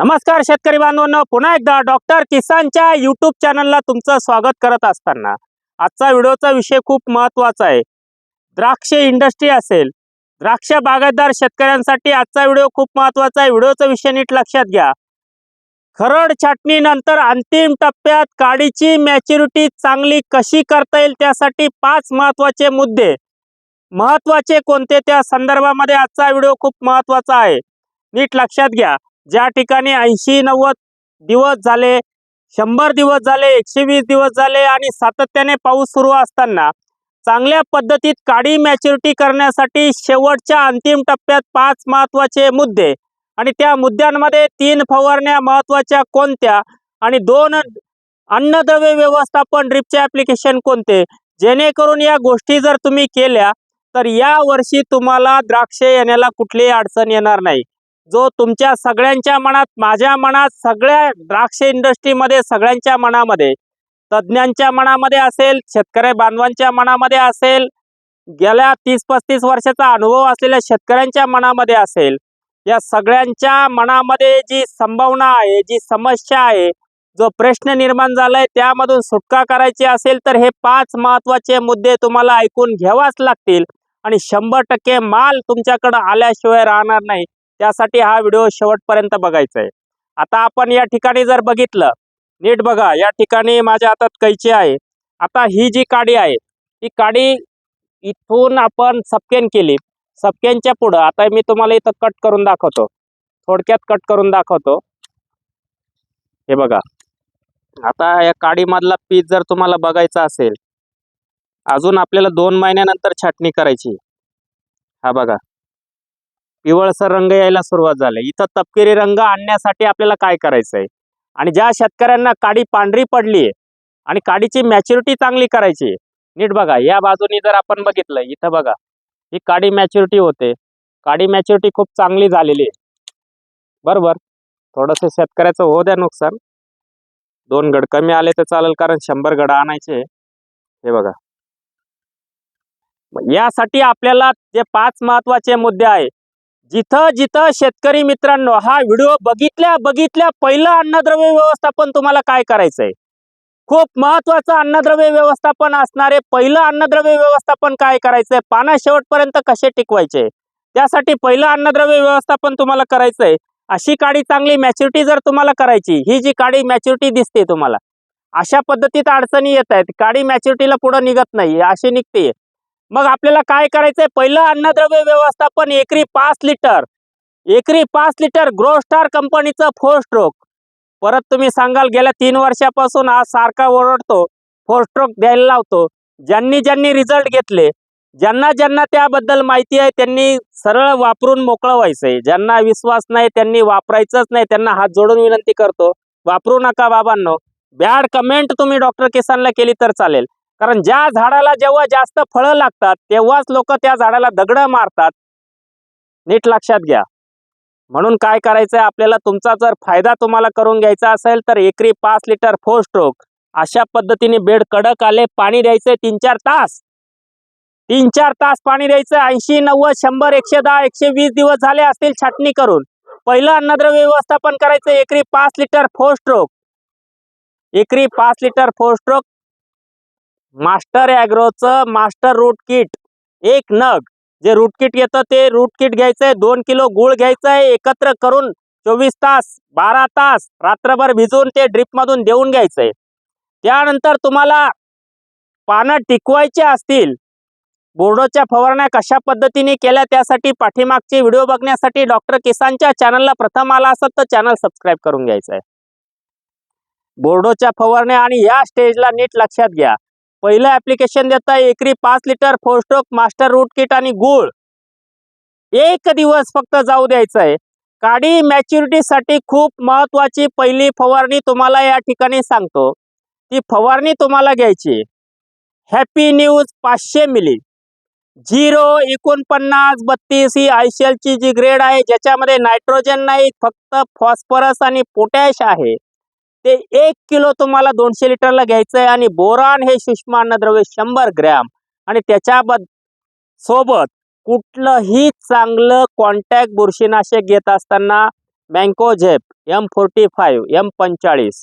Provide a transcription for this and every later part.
नमस्कार शेतकरी बांधवांनो. पुन्हा एकदा डॉक्टर किसानच्या युट्यूब चॅनलला तुमचं स्वागत करत असताना आजचा व्हिडिओचा विषय खूप महत्त्वाचा आहे. द्राक्ष इंडस्ट्री असेल द्राक्ष बागायतदार शेतकऱ्यांसाठी आजचा व्हिडिओ खूप महत्त्वाचा आहे. व्हिडिओचा विषय नीट लक्षात घ्या. खरड छाटणीनंतर अंतिम टप्प्यात काडीची मॅच्युरिटी चांगली कशी करता येईल त्यासाठी पाच महत्त्वाचे मुद्दे. महत्त्वाचे कोणते? त्या संदर्भामध्ये आजचा व्हिडिओ खूप महत्त्वाचा आहे. नीट लक्षात घ्या. ज्या ठिकाणी ऐंशी नव्वद दिवस झाले शंभर दिवस झाले एकशे वीस दिवस झाले आणि सातत्याने पाऊस सुरू असताना चांगल्या पद्धतीत काडी मॅच्युरिटी करण्यासाठी शेवटच्या अंतिम टप्प्यात पाच महत्त्वाचे मुद्दे आणि त्या मुद्द्यांमध्ये तीन फवारण्या महत्त्वाच्या कोणत्या आणि दोन अन्नद्रव्य व्यवस्थापन ड्रिपचे ॲप्लिकेशन कोणते? जेणेकरून या गोष्टी जर तुम्ही केल्या तर या वर्षी तुम्हाला द्राक्षे येण्याला कुठलीही अडचण येणार नाही. जो तुमच्या सगळ्यांच्या मनात माझ्या मनात सगळ्या द्राक्ष इंडस्ट्रीमध्ये सगळ्यांच्या मनामध्ये तज्ज्ञांच्या मनामध्ये असेल शेतकरी बांधवांच्या मनामध्ये असेल गेल्या तीस पस्तीस वर्षाचा अनुभव असलेल्या शेतकऱ्यांच्या मनामध्ये असेल या सगळ्यांच्या मनामध्ये जी संभावना आहे जी समस्या आहे जो प्रश्न निर्माण झालाय त्यामधून सुटका करायची असेल तर हे पाच महत्त्वाचे मुद्दे तुम्हाला ऐकून घ्यावाच लागतील आणि शंभर टक्के माल तुमच्याकडं आल्याशिवाय राहणार नाही. त्यासाठी हा व्हिडिओ शेवटपर्यंत बघायचा आहे आता आपण या ठिकाणी जर बघितलं नीट बघा या ठिकाणी माझ्या हातात कैची आहे. आता ही जी काडी आहे ही काडी इथून आपण सपकेन केली. सपकेनच्या पुढं आता मी तुम्हाला इथं कट करून दाखवतो. थोडक्यात कट करून दाखवतो. हे बघा. आता या काडीमधला पीस जर तुम्हाला बघायचा असेल अजून आपल्याला दोन महिन्यानंतर छाटणी करायची. हा बघा. पिवळसर रंग यायला सुरुवात झाली. इथं तपकिरी रंग आणण्यासाठी आपल्याला काय करायचं आहे आणि ज्या शेतकऱ्यांना काडी पांढरी पडली आणि काडीची मॅच्युरिटी चांगली करायची आहे नीट बघा या बाजूनी जर आपण बघितलं इथं बघा ही काडी मॅच्युरिटी होते. काडी मॅच्युरिटी खूप चांगली झालेली आहे. बरोबर? थोडंसं शेतकऱ्याचं होऊ द्या नुकसान. दोन गड कमी आले तर चालेल कारण शंभर गड आणायचे हे बघा. यासाठी आपल्याला जे पाच महत्त्वाचे मुद्दे आहे जिथं जिथं शेतकरी मित्रांनो हा व्हिडिओ बघितल्या बघितल्या पहिलं अन्नद्रव्य व्यवस्थापन तुम्हाला काय करायचंय? खूप महत्वाचं अन्नद्रव्य व्यवस्थापन असणारे पहिलं अन्नद्रव्य व्यवस्थापन काय करायचंय? पाना शेवटपर्यंत कसे टिकवायचे? त्यासाठी पहिलं अन्नद्रव्य व्यवस्थापन तुम्हाला करायचंय. अशी काडी चांगली मॅच्युरिटी जर तुम्हाला करायची ही जी काडी मॅच्युरिटी दिसते तुम्हाला अशा पद्धतीत अडचणी येत आहेत काडी मॅच्युरिटीला पुढे निघत नाही अशी निघते मग आपल्याला काय करायचंय? पहिलं अन्नद्रव्य व्यवस्थापन एकरी पाच लिटर. एकरी पाच लिटर ग्रो स्टार कंपनीचं फोर स्ट्रोक परत तुम्ही सांगाल गेल्या तीन वर्षापासून आज सारखा ओरडतो फोर स्ट्रोक द्यायला लावतो. ज्यांनी ज्यांनी रिझल्ट घेतले ज्यांना ज्यांना त्याबद्दल माहिती आहे त्यांनी सरळ वापरून मोकळं व्हायचंय ज्यांना विश्वास नाही त्यांनी वापरायचंच नाही त्यांना हात जोडून विनंती करतो वापरू नका बाबांनो. बॅड कमेंट तुम्ही डॉक्टर किसानला केली तर चालेल. कारण ज्या झाडाला जेव्हा जास्त फळं लागतात तेव्हाच लोक त्या झाडाला दगड मारतात. नीट लक्षात घ्या. म्हणून काय करायचंय? आपल्याला तुमचा जर फायदा तुम्हाला करून घ्यायचा असेल तर एकरी पाच लिटर फोर स्ट्रोक. अशा पद्धतीने बेड कडक आले पाणी द्यायचंय तीन चार तास. तीन चार तास पाणी द्यायचं ऐंशी नव्वद शंभर एकशे दहा एकशे वीस दिवस झाले असतील छाटणी करून. पहिलं अन्नद्रव्य व्यवस्थापन करायचं एकरी पाच लिटर फोर स्ट्रोक. एकरी पाच लिटर फोर स्ट्रोक मास्टर ॲग्रोचं मास्टर रूट किट. एक नग. जे रूट किट येतं ते रूट किट घ्यायचंय. दोन किलो गुळ घ्यायचंय. एकत्र करून चोवीस तास बारा तास रात्रभर भिजवून ते ड्रिपमधून देऊन घ्यायचंय. त्यानंतर तुम्हाला पानं टिकवायचे असतील. बोर्डोच्या फवारण्या कशा पद्धतीने केल्या त्यासाठी पाठीमागचे व्हिडिओ बघण्यासाठी डॉक्टर किसानच्या चॅनलला प्रथम आला असत तर चॅनल सबस्क्राईब करून घ्यायचं आहे बोर्डोच्या फवारण्या आणि या स्टेजला नीट लक्षात घ्या. पहिलं ऍप्लिकेशन देता एकरी पाच litre four stroke master root kit आणि गुळ. एक दिवस फक्त जाऊ द्यायचं आहे काडी मॅच्युरिटीसाठी खूप महत्वाची पहिली फवारणी तुम्हाला या ठिकाणी सांगतो. ती फवारणी तुम्हाला घ्यायची. हॅपी न्यूज पाचशे मिली झिरो एकोणपन्नास बत्तीस ही आयसीएलची जी ग्रेड आहे ज्याच्यामध्ये नायट्रोजन नाही फक्त फॉस्फरस आणि पोटॅश आहे. ते एक किलो तुम्हाला दोनशे लिटरला घ्यायचं आहे आणि बोरान हे सूक्ष्म अन्नद्रव्य शंभर ग्रॅम. आणि त्याच्याबद सोबत कुठलंही चांगलं कॉन्टॅक्ट बुरशीनाशक घेत असताना बँकोझेप एम फोर्टी फाईव्ह एम पंचेचाळीस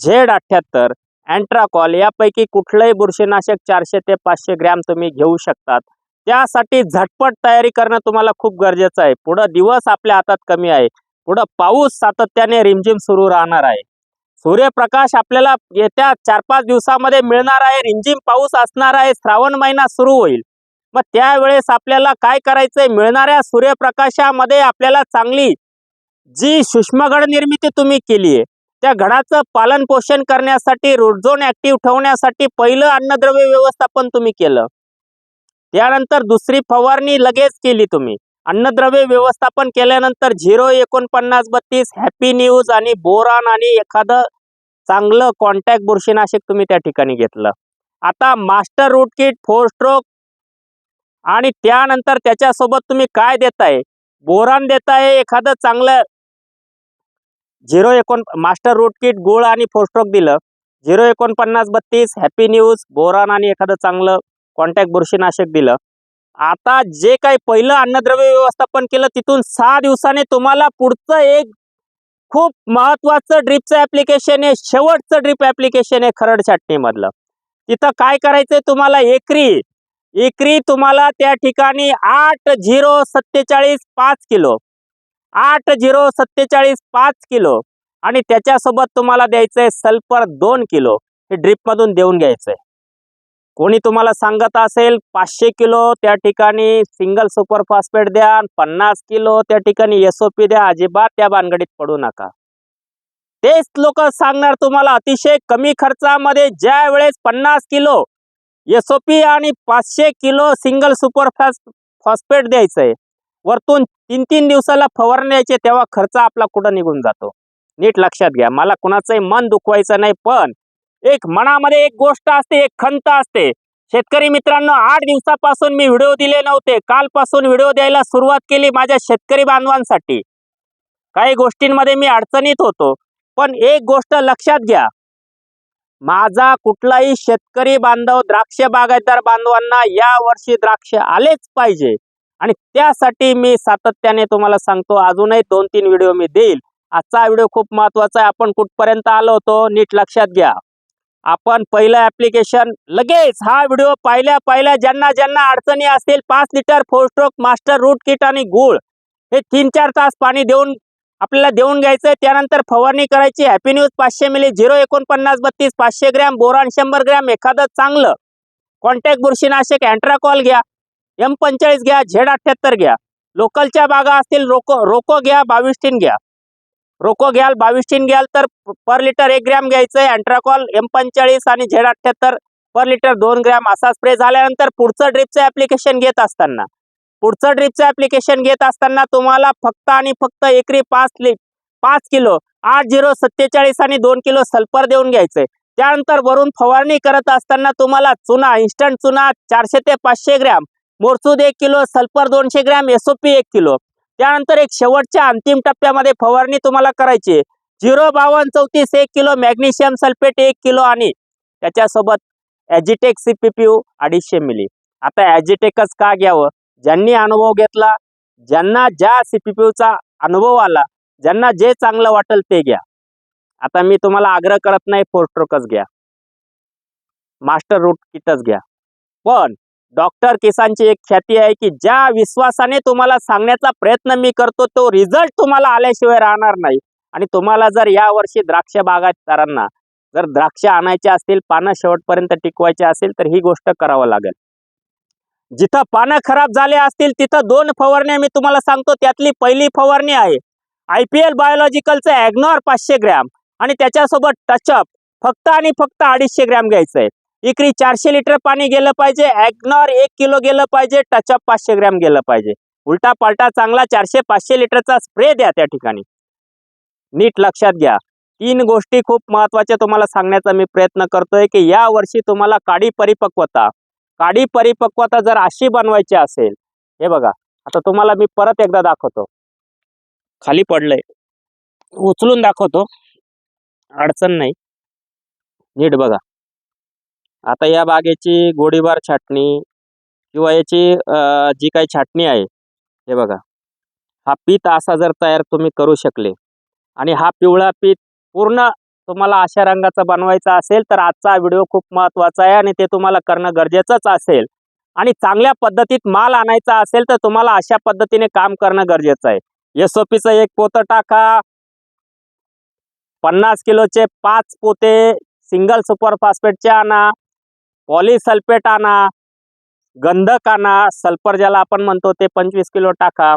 झेड अठ्ठ्याहत्तर अँट्राकॉल यापैकी कुठलंही बुरशीनाशक चारशे ते पाचशे ग्रॅम तुम्ही घेऊ शकतात. त्यासाठी झटपट तयारी करणं तुम्हाला खूप गरजेचं आहे. पुढं दिवस आपल्या हातात कमी आहे. पुढं पाऊस सातत्याने रिमझिम सुरू राहणार आहे. सूर्यप्रकाश आपल्याला येत्या चार पाच दिवसामध्ये मिळणार आहे. रिमझिम पाऊस असणार आहे. श्रावण महिना सुरू होईल. मग त्यावेळेस आपल्याला काय करायचंय? मिळणाऱ्या सूर्यप्रकाशामध्ये आपल्याला चांगली जी सूक्ष्मगड निर्मिती तुम्ही केली आहे त्या घडाचं पालन पोषण करण्यासाठी रुडझोन ऍक्टिव्ह ठेवण्यासाठी पहिलं अन्नद्रव्य व्यवस्थापन तुम्ही केलं. त्यानंतर दुसरी फवारणी लगेच केली तुम्ही. अन्नद्रव्य व्यवस्थापन केल्यानंतर झिरो एकोणपन्नास बत्तीस हॅपी न्यूज आणि बोरान आणि एखादं चांगलं कॉन्टॅक्ट बुरशीनाशक तुम्ही त्या ठिकाणी घेतलं. आता master root kit four stroke आणि त्यानंतर त्याच्यासोबत तुम्ही काय देताय? बोरान देताय एखादं चांगलं झिरो एकोण मास्टर रूट किट गुळ आणि फोर स्ट्रोक दिलं. झिरो एकोणपन्नास बत्तीस हॅपी न्यूज बोरान आणि एखादं चांगलं कॉन्टॅक्ट बुरशीनाशक दिलं. आता जे काही पहिलं अन्नद्रव्य व्यवस्थापन केलं तिथून सहा दिवसाने तुम्हाला पुढचं एक खूप महत्वाचं ड्रीपचं ऍप्लिकेशन आहे. शेवटचं ड्रीप ऍप्लिकेशन आहे खरड छाटणीमधलं. तिथं काय करायचंय तुम्हाला? एकरी. एकरी तुम्हाला त्या ठिकाणी आठ झिरो सत्तेचाळीस पाच किलो. आठ झिरो सत्तेचाळीस पाच किलो. आणि त्याच्यासोबत तुम्हाला द्यायचंय सल्फर दोन किलो. हे ड्रीपमधून देऊन घ्यायचंय. कोणी तुम्हाला सांगत असेल पाचशे किलो त्या ठिकाणी सिंगल सुपर फॉस्फेट द्या पन्नास किलो त्या ठिकाणी एस ओ पी द्या अजिबात त्या भानगडीत पडू नका. तेच लोक सांगणार तुम्हाला अतिशय कमी खर्चामध्ये ज्या वेळेस पन्नास किलो एस ओ पी आणि पाचशे किलो सिंगल सुपर फॉस्फेट द्यायचंय वरतून तीन तीन दिवसाला फवारण्याचे तेव्हा खर्च आपला कुठं निघून जातो? नीट लक्षात घ्या मला कुणाचंही मन दुखवायचं नाही पण एक मनामध्ये एक गोष्ट असते एक खंत असते. शेतकरी मित्रांनो आठ दिवसापासून मी व्हिडिओ दिले नव्हते. कालपासून व्हिडिओ द्यायला सुरुवात केली माझ्या शेतकरी बांधवांसाठी. काही गोष्टींमध्ये मी अडचणीत होतो. पण एक गोष्ट लक्षात घ्या. माझा कुठलाही शेतकरी बांधव द्राक्ष बागायतदार बांधवांना या वर्षी द्राक्ष आलेच पाहिजे. आणि त्यासाठी मी सातत्याने तुम्हाला सांगतो अजूनही दोन तीन व्हिडिओ मी देईल. आजचा व्हिडिओ खूप महत्त्वाचा आहे. आपण कुठपर्यंत आलो होतो नीट लक्षात घ्या. आपण पहिलं ऍप्लिकेशन लगेच हा व्हिडिओ पाहिल्या पाहिल्या ज्यांना ज्यांना अडचणी असतील पाच litre four stroke master root kit आणि गुळ हे तीन चार तास पाणी देऊन आपल्याला देऊन घ्यायचंय. त्यानंतर फवारणी करायची. हॅपी न्यूज पाचशे मिली झिरो एकोणपन्नास बत्तीस पाचशे ग्रॅम बोरान शंभर ग्रॅम एखादं चांगलं. कॉन्टॅक्ट बुरशीनाशक अँट्राकॉल घ्या एम पंचेचाळीस घ्या झेड अठ्ठ्याहत्तर घ्या. लोकलच्या बागा असतील रोको रोको घ्या बावीस टीन घ्या. रोको घ्याल बावीसटीन घ्याल तर पर लिटर एक ग्रॅम घ्यायचंय. अँट्राकॉल एम पंचेचाळीस आणि झेड अठ्ठ्याहत्तर पर लिटर दोन ग्रॅम असा स्प्रे झाल्यानंतर पुढचं ड्रिपचं ऍप्लिकेशन घेत असताना पुढचं ड्रिपचं ऍप्लिकेशन घेत असताना तुम्हाला फक्त आणि फक्त एकरी पाच लि पाच किलो आठ झिरो सत्तेचाळीस आणि दोन किलो सल्फर देऊन घ्यायचंय. त्यानंतर वरून फवारणी करत असताना तुम्हाला चुना इन्स्टंट चुना चारशे ते पाचशे ग्रॅम मोरसूद एक किलो सल्फर दोनशे ग्रॅम एसओपी एक किलो त्यानंतर एक शेवटच्या अंतिम टप्प्यामध्ये फवारणी तुम्हाला करायची. झिरो बावन्न चौतीस एक किलो मॅग्नेशियम सल्फेट एक किलो आणि त्याच्यासोबत ॲजिटेक सी पी पी यू अडीचशे मिली. आता ॲजिटेकच का घ्यावं? ज्यांनी अनुभव घेतला ज्यांना ज्या सी पी पी यूचा अनुभव आला ज्यांना जे चांगलं वाटेल ते घ्या. आता मी तुम्हाला आग्रह करत नाही फोर स्ट्रोकच घ्या. मास्टर रूट किटच घ्या. पण डॉक्टर केसांची एक ख्याती आहे की ज्या विश्वासाने तुम्हाला सांगण्याचा प्रयत्न मी करतो तो रिझल्ट तुम्हाला आल्याशिवाय राहणार नाही. आणि तुम्हाला जर या वर्षी द्राक्ष बागायतदारांना जर द्राक्ष आणायचे असतील पानं शेवटपर्यंत टिकवायचे असेल तर ही गोष्ट करावं लागेल. जिथं पानं खराब झाले असतील तिथं दोन फवारण्या मी तुम्हाला सांगतो. त्यातली पहिली फवारणी आहे आय पी एल बायोलॉजिकलचं ॲग्नॉर पाचशे ग्रॅम आणि त्याच्यासोबत टचअप फक्त आणि फक्त अडीचशे ग्रॅम घ्यायचं आहे इकरी चारशे लिटर पाणी गेलं पाहिजे ॲग्नॉर एक किलो गेलं पाहिजे टचअप पाचशे ग्रॅम गेलं पाहिजे. उलटा पालटा चांगला चारशे पाचशे लिटरचा स्प्रे द्या त्या ठिकाणी. नीट लक्षात घ्या. तीन गोष्टी खूप महत्त्वाच्या तुम्हाला सांगण्याचा मी प्रयत्न करतोय की या वर्षी तुम्हाला काडी परिपक्वता. काडी परिपक्वता जर अशी बनवायची असेल हे बघा आता तुम्हाला मी परत एकदा दाखवतो. खाली पडलंय. उचलून दाखवतो. अडचण नाही. नीट बघा. आता या बागेची गोडीबार छाटणी किंवा याची जी काही छाटणी आहे हे बघा. हा पीत असा जर तयार तुम्ही करू शकले आणि हा पिवळा पीठ पूर्ण तुम्हाला अशा रंगाचा बनवायचा असेल तर आजचा व्हिडिओ खूप महत्त्वाचा आहे आणि ते तुम्हाला करणं गरजेचंच असेल. आणि चांगल्या पद्धतीत माल आणायचा असेल तर तुम्हाला अशा पद्धतीने काम करणं गरजेचं आहे. एस ओ पीचं एक पोतं टाका. पन्नास किलोचे पाच पोते सिंगल सुपर फॉस्फेटचे आणा. पॉलिसल्फेट आणा गंधक आणा सल्फर ज्याला आपण म्हणतो ते पंचवीस किलो टाका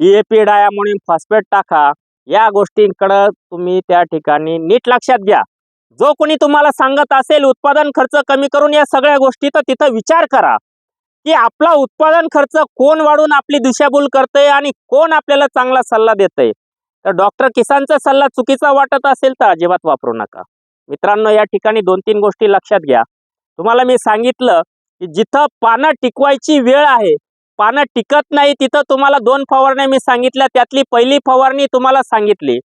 D A P diammonium phosphate टाका या गोष्टींकडं तुम्ही त्या ठिकाणी नीट लक्षात घ्या. जो कोणी तुम्हाला सांगत असेल उत्पादन खर्च कमी करून या सगळ्या गोष्टी तर तिथं विचार करा की आपला उत्पादन खर्च कोण वाढून आपली दिशाभूल करतंय आणि कोण आपल्याला चांगला सल्ला देतंय. तर डॉक्टर किसानचा सल्ला चुकीचा वाटत असेल तर अजिबात वापरू नका. मित्रांनो या ठिकाणी दोन तीन गोष्टी लक्षात घ्या. तुम्हाला मी सांगितलं की जिथं पानं टिकवायची वेळ आहे पानं टिकत नाही तिथं तुम्हाला दोन फवारण्या मी सांगितल्या त्यातली पहिली फवारणी तुम्हाला सांगितली.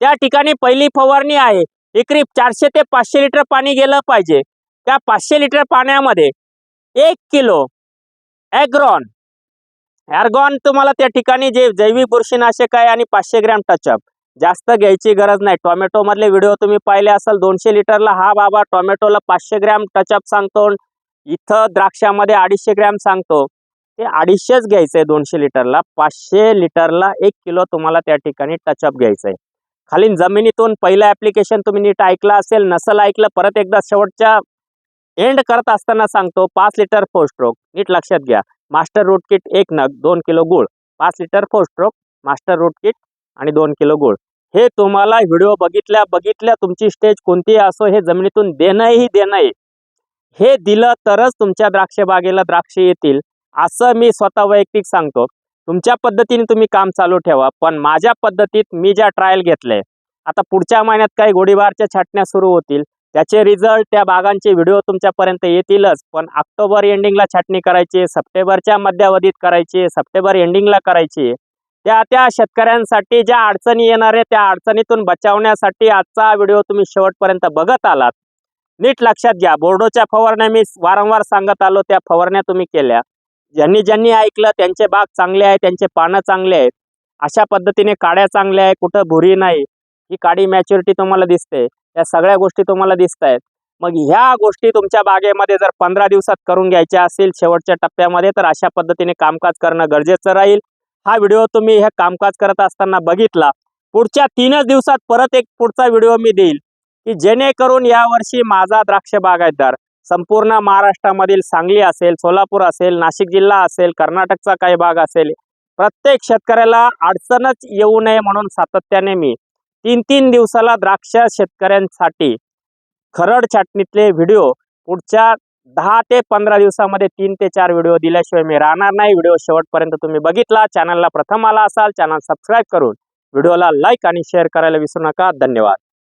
त्या ठिकाणी पहिली फवारणी आहे एकरी चारशे ते पाचशे लिटर पाणी गेलं पाहिजे. त्या पाचशे लिटर पाण्यामध्ये एक किलो ॲग्रॉन ॲर्गॉन तुम्हाला त्या ठिकाणी जे जैविक बुरशीनाशक आहे आणि पाचशे ग्रॅम टचअप जास्त घ्यायची गरज नाही. टोमॅटोमधले व्हिडिओ तुम्ही पाहिले असाल दोनशे लिटरला. हा बाबा टोमॅटोला पाचशे ग्रॅम टचअप सांगतो इथं द्राक्षामध्ये अडीचशे ग्रॅम सांगतो. ते अडीचशेच घ्यायचं आहे दोनशे लिटरला. पाचशे लिटरला एक किलो तुम्हाला त्या ठिकाणी टचअप घ्यायचं आहे खाली जमिनीतून पहिलं ॲप्लिकेशन तुम्ही नीट ऐकलं असेल नसल ऐकलं परत एकदा शेवटच्या एंड करत असताना सांगतो पाच लिटर फोर स्ट्रोक नीट लक्षात घ्या. मास्टर रूट किट एक नग दोन किलो गुळ. पाच litre four stroke master root kit आणि दोन किलो गुळ. हे तुम्हाला व्हिडिओ बघितल्या बघितल्या तुमची स्टेज कोणतीही असो हे जमिनीतून देणंही देणं आहे हे दिलं तरच तुमच्या द्राक्ष बागेला द्राक्ष येतील असं मी स्वतः वैयक्तिक सांगतो. तुमच्या पद्धतीने तुम्ही काम चालू ठेवा पण माझ्या पद्धतीत मी ज्या ट्रायल घेतले आता पुढच्या महिन्यात काही गोळीबारच्या छाटण्या सुरू होतील त्याचे रिझल्ट त्या बागांचे व्हिडिओ तुमच्यापर्यंत येतीलच पण ऑक्टोबर एंडिंगला छाटणी करायची सप्टेंबरच्या मध्यावधीत करायची सप्टेंबर एंडिंगला करायची. त्या त्या शेतकऱ्यांसाठी ज्या अडचणी येणार आहे त्या अडचणीतून बचावण्यासाठी आजचा व्हिडिओ तुम्ही शेवटपर्यंत बघत आलात. नीट लक्षात घ्या बोर्डोच्या फवारण्या मी वारंवार सांगत आलो त्या फवारण्या तुम्ही केल्या. ज्यांनी ज्यांनी ऐकलं त्यांचे बाग चांगले आहे त्यांचे पानं चांगले आहेत. अशा पद्धतीने काड्या चांगल्या आहे कुठं भुरी नाही. ही काडी मॅच्युरिटी तुम्हाला दिसते. या सगळ्या गोष्टी तुम्हाला दिसत आहेत. मग ह्या गोष्टी तुमच्या बागेमध्ये जर पंधरा दिवसात करून घ्यायच्या असतील शेवटच्या टप्प्यामध्ये तर अशा पद्धतीने कामकाज करणं गरजेचं राहील. हा व्हिडिओ तुम्ही हे कामकाज करत असताना बघितला. पुढच्या तीनच दिवसात परत एक पुढचा व्हिडिओ मी देईल. की जेणेकरून यावर्षी माझा द्राक्ष बागायतदार संपूर्ण महाराष्ट्रामधील सांगली असेल सोलापूर असेल नाशिक जिल्हा असेल कर्नाटकचा काही भाग असेल प्रत्येक शेतकऱ्याला अडचणच येऊ नये म्हणून सातत्याने मी तीन तीन दिवसाला द्राक्ष शेतकऱ्यांसाठी खरड छाटणीतले व्हिडिओ पुढच्या दहा ते पंधरा दिवसामध्ये तीन ते चार व्हिडिओ दिल्याशिवाय मी राहणार नाही. व्हिडिओ शेवटपर्यंत तुम्ही बघितला चॅनलला प्रथम आला असाल चॅनल सबस्क्राईब करून व्हिडिओला लाईक आणि शेअर करायला विसरू नका. धन्यवाद.